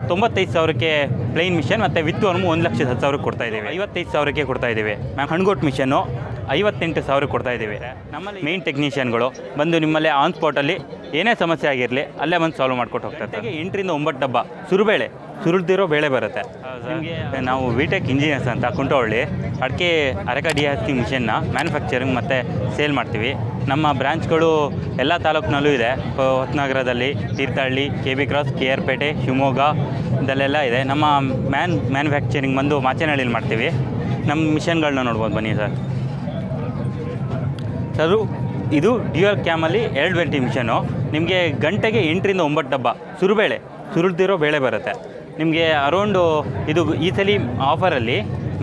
ತೊಂಬತ್ತೈದು ಸಾವಿರಕ್ಕೆ plain machine ಮತ್ತು ವಿತ್ ಒಂದು ಲಕ್ಷದ ಹತ್ತು ಸಾವಿರಕ್ಕೆ ಕೊಡ್ತಾ ಇದ್ದೀವಿ. ಐವತ್ತೈದು ಸಾವಿರಕ್ಕೆ ಕೊಡ್ತಾ ಇದ್ದೀವಿ. ಮ್ಯಾಮ್, ಹಣ್ಗೋಟ್ ಮಿಷನ್ನು ಐವತ್ತೆಂಟು ಸಾವಿರಕ್ಕೆ ಕೊಡ್ತಾ ಇದ್ದೀವಿ. ನಮ್ಮಲ್ಲಿ ಮೇನ್ ಟೆಕ್ನಿಷಿಯನ್ಗಳು ಬಂದು ನಿಮ್ಮಲ್ಲಿ ಆನ್ ಸ್ಪಾಟಲ್ಲಿ ಏನೇ ಸಮಸ್ಯೆ ಆಗಿರಲಿ ಅಲ್ಲೇ ಬಂದು ಸಾಲ್ವ್ ಮಾಡ್ಕೊಟ್ಟು ಹೋಗ್ತಾರೆ ಹಾಗೆ ಎಂಟರಿಂದ ಒಂಬತ್ತು ಡಬ್ಬ ಸುರುಬೇಳೆ ಸುರುಳ್ದಿರೋ ಬೇಳೆ ಬರುತ್ತೆ. ನಾವು ವಿಟೆಕ್ ಇಂಜಿನಿಯರ್ಸ್ ಅಂತ ಕುಂಟೋಳ್ಳಿ ಅಡಿಕೆ ಅರಕ ಡಿ ಎಸ್ ಸಿ ಮಿಷನ್ನ ಮ್ಯಾನುಫ್ಯಾಕ್ಚರಿಂಗ್ ಮತ್ತು ಸೇಲ್ ಮಾಡ್ತೀವಿ. ನಮ್ಮ ಬ್ರಾಂಚ್ಗಳು ಎಲ್ಲ ತಾಲೂಕಿನಲ್ಲೂ ಇದೆ. ಹೊತ್ನಗರದಲ್ಲಿ ಹೊಸನಗರದಲ್ಲಿ Thirthahalli K B cross K R Pete Shivamogga ಇದಲ್ಲೆಲ್ಲ ಇದೆ. ನಮ್ಮ ಮ್ಯಾನ್ ಮ್ಯಾನುಫ್ಯಾಕ್ಚರಿಂಗ್ ಬಂದು ಮಾಚೇನಹಳ್ಳಿಲಿ ಮಾಡ್ತೀವಿ. ನಮ್ಮ ಮಿಷನ್ಗಳನ್ನ ನೋಡ್ಬೋದು ಬನ್ನಿ ಸರ್. ಸರು ಇದು ಡ್ಯೂಯಲ್ ಕ್ಯಾಮಲ್ಲಿ ಎರಡು ಟ್ವೆಂಟಿ ಮಿಷನು ನಿಮಗೆ ಗಂಟೆಗೆ ಎಂಟರಿಂದ ಒಂಬತ್ತು ಡಬ್ಬ. ಸುರುಬೇಳೆ, ಸುರಿದಿರೋ ಬೇಳೆ ಬರುತ್ತೆ. ನಿಮಗೆ ಅರೌಂಡು ಇದು ಈ ಸಲ ಆಫರಲ್ಲಿ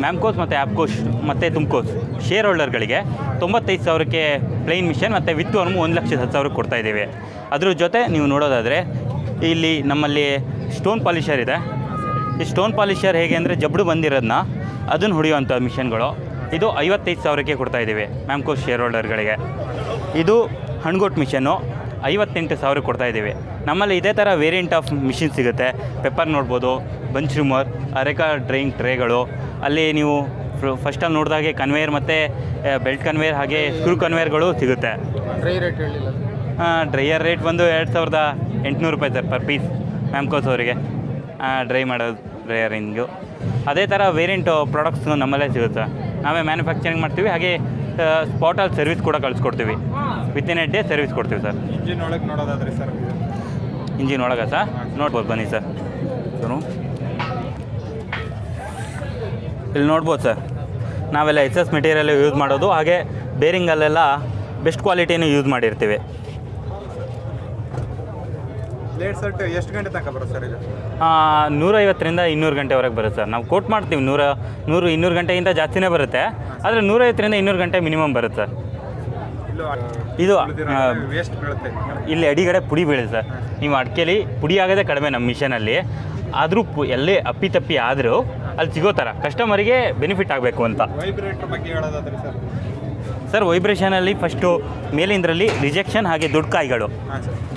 ಮ್ಯಾಮ್ಕೋಸ್ ಮತ್ತು ಆ್ಯಪ್ಕೋಸ್ ಮತ್ತು ತುಮ್ಕೋಸ್ ಶೇರ್ ಹೋಲ್ಡರ್ಗಳಿಗೆ ತೊಂಬತ್ತೈದು ಸಾವಿರಕ್ಕೆ ಪ್ಲೈನ್ ಮಿಷನ್ ಮತ್ತು ವಿತ್ ವರ್ಮು ಒಂದು ಲಕ್ಷದ ಹತ್ತು ಸಾವಿರಕ್ಕೆ ಕೊಡ್ತಾ ಇದ್ದೀವಿ. ಅದ್ರ ಜೊತೆ ನೀವು ನೋಡೋದಾದರೆ ಇಲ್ಲಿ ನಮ್ಮಲ್ಲಿ ಸ್ಟೋನ್ ಪಾಲಿಷರ್ ಇದೆ. ಈ ಸ್ಟೋನ್ ಪಾಲಿಷರ್ ಹೇಗೆ ಅಂದರೆ ಜಬ್ಡು ಬಂದಿರೋದನ್ನ ಅದನ್ನು ಹೊಡೆಯುವಂಥ ಮಿಷನ್ಗಳು. ಇದು ಐವತ್ತೈದು ಸಾವಿರಕ್ಕೆ ಕೊಡ್ತಾ ಇದ್ದೀವಿ ಮ್ಯಾಮ್ಕೋಸ್ ಶೇರ್ ಹೋಲ್ಡರ್ಗಳಿಗೆ ಇದು ಹಣ್ಗೋಟ್ ಮಿಷನ್ನು ಐವತ್ತೆಂಟು ಸಾವಿರ ಕೊಡ್ತಾ ಇದ್ದೀವಿ. ನಮ್ಮಲ್ಲಿ ಇದೇ ಥರ ವೇರಿಯಂಟ್ ಆಫ್ ಮಿಷಿನ್ ಸಿಗುತ್ತೆ. ಪೆಪ್ಪರ್ ನೋಡ್ಬೋದು ಬಂಚ್ ರೂಮರ್ ಅರೆಕಾ ಡ್ರೈಯಿಂಗ್ ಟ್ರೇಗಳು ಅಲ್ಲಿ ನೀವು ಫಸ್ಟಲ್ಲಿ ನೋಡಿದಾಗೆ ಕನ್ವೇಯರ್ ಮತ್ತು ಬೆಲ್ಟ್ ಕನ್ವೇಯರ್ ಹಾಗೆ ಸ್ಕ್ರೂ ಕನ್ವೇಯರ್ಗಳು ಸಿಗುತ್ತೆ. ಡ್ರೈ ರೇಟ್ ಹೇಳಿಲ್ಲ. ಡ್ರೈಯರ್ ರೇಟ್ ಬಂದು ಎರಡು ಸಾವಿರದ ಎಂಟುನೂರು ರೂಪಾಯಿ ಸರ್ ಪರ್ ಪೀಸ್ ಮ್ಯಾಮ್ಕೋಸ್ ಅವರಿಗೆ. ಡ್ರೈ ಮಾಡೋದು ಡ್ರೈಯರಿಂಗು ಅದೇ ಥರ ವೇರಿಯಂಟು ಪ್ರಾಡಕ್ಟ್ಸ್ ನಮ್ಮಲ್ಲೇ ಸಿಗುತ್ತೆ. ನಾವೇ ಮ್ಯಾನುಫ್ಯಾಕ್ಚರಿಂಗ್ ಮಾಡ್ತೀವಿ ಹಾಗೆ ಸ್ಪಾಟಲ್ಲಿ ಸರ್ವಿಸ್ ಕೂಡ ಕಳಿಸ್ಕೊಡ್ತೀವಿ. ವಿತಿನ್ ಎ ಡೇ ಸರ್ವಿಸ್ ಕೊಡ್ತೀವಿ ಸರ್. ಇಂಜಿನ್ ಒಳಗೆ ನೋಡೋದಾದ್ರೆ ಸರ್ ಇಂಜಿನ್ ಒಳಗೆ ಸರ್. ನೋಡ್ಬೋದು ಬನ್ನಿ ಸರ್. ಸರು ಇಲ್ಲಿ ನೋಡ್ಬೋದು ಸರ್. ನಾವೆಲ್ಲ ಎಸ್ ಎಸ್ ಮೆಟೀರಿಯಲ್ ಯೂಸ್ ಮಾಡೋದು. ಹಾಗೆ ಬೇರಿಂಗಲ್ಲೆಲ್ಲ ಬೆಸ್ಟ್ ಕ್ವಾಲಿಟಿನೂ ಯೂಸ್ ಮಾಡಿರ್ತೀವಿ. ಲೇಟ್ ಸೆಟ್ ಎಷ್ಟು ಗಂಟೆ ತನಕ ಬರುತ್ತೆ ಸರ್ ಇದು? ನೂರೈವತ್ತರಿಂದ ಇನ್ನೂರು ಗಂಟೆವರೆಗೆ ಬರುತ್ತೆ ಸರ್. ನಾವು ಕೋಟ್ ಮಾಡ್ತೀವಿ ನೂರ ನೂರು ಇನ್ನೂರು ಗಂಟೆಗಿಂತ ಜಾಸ್ತಿನೇ ಬರುತ್ತೆ. ಆದರೆ ನೂರೈವತ್ತರಿಂದ ಇನ್ನೂರು ಗಂಟೆ ಮಿನಿಮಮ್ ಬರುತ್ತೆ ಸರ್. ಇದು ವೇಸ್ಟ್ ಬೀಳುತ್ತೆ. ಇಲ್ಲಿ ಅಡಿಗಡೆ ಪುಡಿ ಬೀಳುತ್ತೆ. ಸರ್ ನೀವು ಅಡಿಕೆಲಿ ಪುಡಿ ಆಗೋದೇ ಕಡಿಮೆ ನಮ್ಮ ಮಿಷನಲ್ಲಿ ಆದರೂ ಎಲ್ಲೇ ಅಪ್ಪಿತಪ್ಪಿ ಆದರೂ ಅಲ್ಲಿ ಸಿಗೋ ಥರ ಕಸ್ಟಮರಿಗೆ ಬೆನಿಫಿಟ್ ಆಗಬೇಕು ಅಂತ. ಸರ್? ಸರ್ ವೈಬ್ರೇಷನಲ್ಲಿ ಫಸ್ಟು ಮೇಲಿಂದರಲ್ಲಿ ರಿಜೆಕ್ಷನ್ ಹಾಗೆ ದೊಡ್ಡ ಕಾಯಿಗಳು.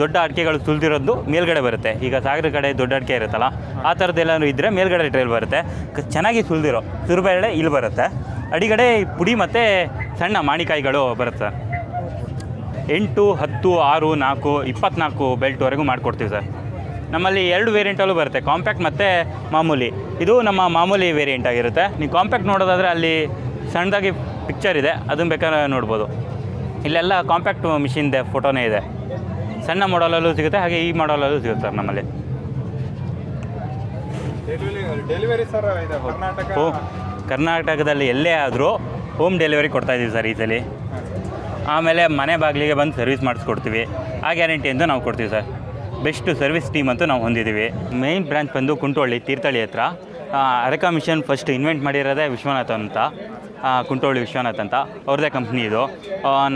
ದೊಡ್ಡ ಅಡಿಕೆಗಳು ತುಳಿದಿರೋದು ಮೇಲ್ಗಡೆ ಬರುತ್ತೆ. ಈಗ ಸಾಗರ ಕಡೆ ದೊಡ್ಡ ಅಡಿಕೆ ಇರುತ್ತಲ್ಲ ಆ ಥರದ್ದೆಲ್ಲನೂ ಇದ್ದರೆ ಮೇಲ್ಗಡೆ ಟ್ರೇಲ್ ಬರುತ್ತೆ. ಚೆನ್ನಾಗಿ ತುಲ್ದಿರೋ ಸುರುಬೇಳೆ ಇಲ್ಲಿ ಬರುತ್ತೆ. ಅಡಿಗಡೆ ಪುಡಿ ಮತ್ತು ಸಣ್ಣ ಮಾಣಿಕಾಯಿಗಳು ಬರುತ್ತೆ. ಸರ್ ಎಂಟು ಹತ್ತು ಆರು ನಾಲ್ಕು ಇಪ್ಪತ್ನಾಲ್ಕು ಬೆಲ್ಟ್ವರೆಗೂ ಮಾಡಿಕೊಡ್ತೀವಿ ಸರ್. ನಮ್ಮಲ್ಲಿ ಎರಡು ವೇರಿಯಂಟಲ್ಲೂ ಬರುತ್ತೆ ಕಾಂಪ್ಯಾಕ್ಟ್ ಮತ್ತು ಮಾಮೂಲಿ. ಇದು ನಮ್ಮ ಮಾಮೂಲಿ ವೇರಿಯಂಟ್ ಆಗಿರುತ್ತೆ. ನೀವು ಕಾಂಪ್ಯಾಕ್ಟ್ ನೋಡೋದಾದರೆ ಅಲ್ಲಿ ಸಣ್ಣದಾಗಿ ಪಿಕ್ಚರ್ ಇದೆ ಅದನ್ನು ಬೇಕಾದ್ರೆ ನೋಡ್ಬೋದು. ಇಲ್ಲೆಲ್ಲ ಕಾಂಪ್ಯಾಕ್ಟ್ ಮಿಷಿನ್ದೆ ಫೋಟೋನೇ ಇದೆ. ಸಣ್ಣ ಮಾಡಲಲ್ಲೂ ಸಿಗುತ್ತೆ ಹಾಗೆ ಈ ಮಾಡಲಲ್ಲೂ ಸಿಗುತ್ತೆ ಸರ್ ನಮ್ಮಲ್ಲಿ. ಕರ್ನಾಟಕದಲ್ಲಿ ಎಲ್ಲೇ ಆದರೂ ಹೋಮ್ ಡೆಲಿವರಿ ಕೊಡ್ತಾಯಿದ್ದೀವಿ ಸರ್ ಈ ಸಲ ಆಮೇಲೆ ಮನೆ ಬಾಗಿಲಿಗೆ ಬಂದು ಸರ್ವಿಸ್ ಮಾಡಿಸ್ಕೊಡ್ತೀವಿ. ಆ ಗ್ಯಾರಂಟಿ ಅಂತ ನಾವು ಕೊಡ್ತೀವಿ ಸರ್. ಬೆಸ್ಟ್ ಸರ್ವಿಸ್ ಟೀಮ್ ಅಂತೂ ನಾವು ಹೊಂದಿದ್ದೀವಿ. ಮೇನ್ ಬ್ರ್ಯಾಂಚ್ ಬಂದು ಕುಂಟೋಳ್ಳಿ ತೀರ್ಥಹಳ್ಳಿ ಹತ್ರ. ಅರಕ ಮಿಷನ್ ಫಸ್ಟ್ ಇನ್ವೆಂಟ್ ಮಾಡಿರೋದೇ ವಿಶ್ವನಾಥ್ ಅಂತ. ಕುಂಟೋಳ್ಳಿ ವಿಶ್ವನಾಥ್ ಅಂತ. ಅವ್ರದ್ದೇ ಕಂಪ್ನಿ ಇದು.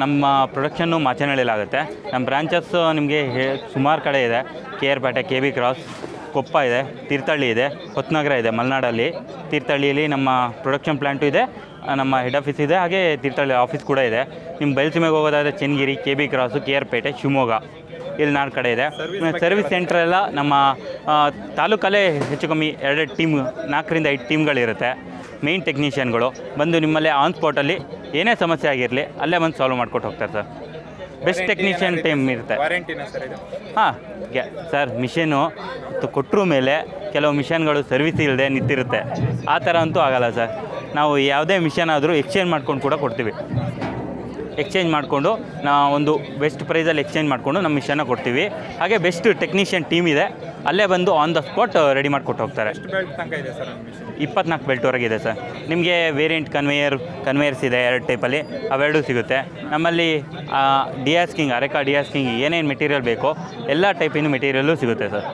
ನಮ್ಮ ಪ್ರೊಡಕ್ಷನ್ನು ಮಾಚನಹಳ್ಳಿಲಾಗುತ್ತೆ ನಮ್ಮ ಬ್ರ್ಯಾಂಚಸ್ಸು ನಿಮಗೆ ಸುಮಾರು ಕಡೆ ಇದೆ. K R Pete, K B cross Koppa ಇದೆ, ತೀರ್ಥಹಳ್ಳಿ ಇದೆ, ಹೊತ್ನಗರ ಇದೆ, ಮಲೆನಾಡಲ್ಲಿ. ತೀರ್ಥಹಳ್ಳಿಯಲ್ಲಿ ನಮ್ಮ ಪ್ರೊಡಕ್ಷನ್ ಪ್ಲ್ಯಾಂಟು ಇದೆ. ನಮ್ಮ ಹೆಡ್ ಆಫೀಸ್ ಇದೆ. ಹಾಗೆ ತೀರ್ಥಹಳ್ಳಿ ಆಫೀಸ್ ಕೂಡ ಇದೆ. ನಿಮ್ಮ ಬಯಲುಸೀಮೆಗೆ ಹೋಗೋದಾದರೆ Channagiri K B cross K R Pete Shivamogga. ಇಲ್ಲಿ ನಾಲ್ಕು ಕಡೆ ಇದೆ. ಸರ್ವಿಸ್ ಸೆಂಟರ್ ಎಲ್ಲ ನಮ್ಮ ತಾಲೂಕಲ್ಲೇ ಹೆಚ್ಚು ಕಮ್ಮಿ ಎರಡೆರಡು ಟೀಮ್ ನಾಲ್ಕರಿಂದ ಐದು ಟೀಮ್ಗಳಿರುತ್ತೆ ಮೇನ್ ಟೆಕ್ನಿಷಿಯನ್ಗಳು ಬಂದು ನಿಮ್ಮಲ್ಲೇ ಆನ್ ಸ್ಪಾಟಲ್ಲಿ ಏನೇ ಸಮಸ್ಯೆ ಆಗಿರಲಿ ಅಲ್ಲೇ ಬಂದು ಸಾಲ್ವ್ ಮಾಡ್ಕೊಟ್ಟು ಹೋಗ್ತಾರೆ ಸರ್. ಬೆಸ್ಟ್ ಟೆಕ್ನಿಷಿಯನ್ ಟೀಮ್ ಇರುತ್ತೆ. ವಾರಂಟಿನ ಸರ್ ಇದು? ಹಾಂ ಸರ್ ಮಿಷಿನು ಕೊಟ್ಟರು ಮೇಲೆ ಕೆಲವು ಮಿಷನ್ಗಳು ಸರ್ವಿಸ್ ಇಲ್ಲದೆ ನಿಂತಿರುತ್ತೆ. ಆ ಥರ ಅಂತೂ ಆಗಲ್ಲ ಸರ್. ನಾವು ಯಾವುದೇ ಮಿಷನ್ ಆದರೂ ಎಕ್ಸ್ಚೇಂಜ್ ಮಾಡ್ಕೊಂಡು ಕೂಡ ಕೊಡ್ತೀವಿ. ಎಕ್ಸ್ಚೇಂಜ್ ಮಾಡಿಕೊಂಡು ನಾ ಒಂದು ಬೆಸ್ಟ್ ಪ್ರೈಸಲ್ಲಿ ಎಕ್ಸ್ಚೇಂಜ್ ಮಾಡಿಕೊಂಡು ನಮ್ಮ ಮಿಷನ್ನ ಕೊಡ್ತೀವಿ. ಹಾಗೆ ಬೆಸ್ಟ್ ಟೆಕ್ನಿಷಿಯನ್ ಟೀಮ್ ಇದೆ. ಅಲ್ಲೇ ಬಂದು ಆನ್ ದ ಸ್ಪಾಟ್ ರೆಡಿ ಮಾಡಿಕೊಟ್ಟು ಹೋಗ್ತಾರೆ. ಇಪ್ಪತ್ನಾಲ್ಕು ಬೆಲ್ಟ್ವರೆಗೆ ಇದೆ ಸರ್. ನಿಮಗೆ ವೇರಿಯಂಟ್ ಕನ್ವೇಯರ್ ಕನ್ವೇಯರ್ಸ್ ಇದೆ ಎರಡು ಟೈಪಲ್ಲಿ ಅವೆರಡೂ ಸಿಗುತ್ತೆ. ನಮ್ಮಲ್ಲಿ ಡಿಯಾಸ್ಕಿಂಗ್ ಅರೆಕಾ ಡಿಯಾಸ್ಕಿಂಗ್ ಏನೇನು ಮೆಟೀರಿಯಲ್ ಬೇಕೋ ಎಲ್ಲ ಟೈಪಿನ ಮೆಟೀರಿಯಲ್ಲೂ ಸಿಗುತ್ತೆ ಸರ್.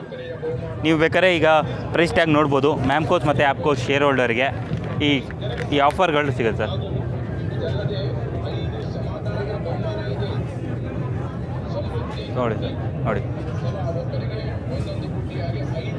ನೀವು ಬೇಕಾದ್ರೆ ಈಗ ಪ್ರೈಸ್ ಟ್ಯಾಗ್ ನೋಡ್ಬೋದು. ಮ್ಯಾಮ್ಕೋಸ್ ಮತ್ತು ಆ್ಯಪ್ಕೋಸ್ ಶೇರ್ ಹೋಲ್ಡರ್ಗೆ ಈ ಈ ಆಫರ್ಗಳು ಸಿಗುತ್ತೆ ಸರ್. ನೋಡಿ ಸರ್ ನೋಡಿ. ಗಟ್ಟಿಯಾಗಿ ಐದು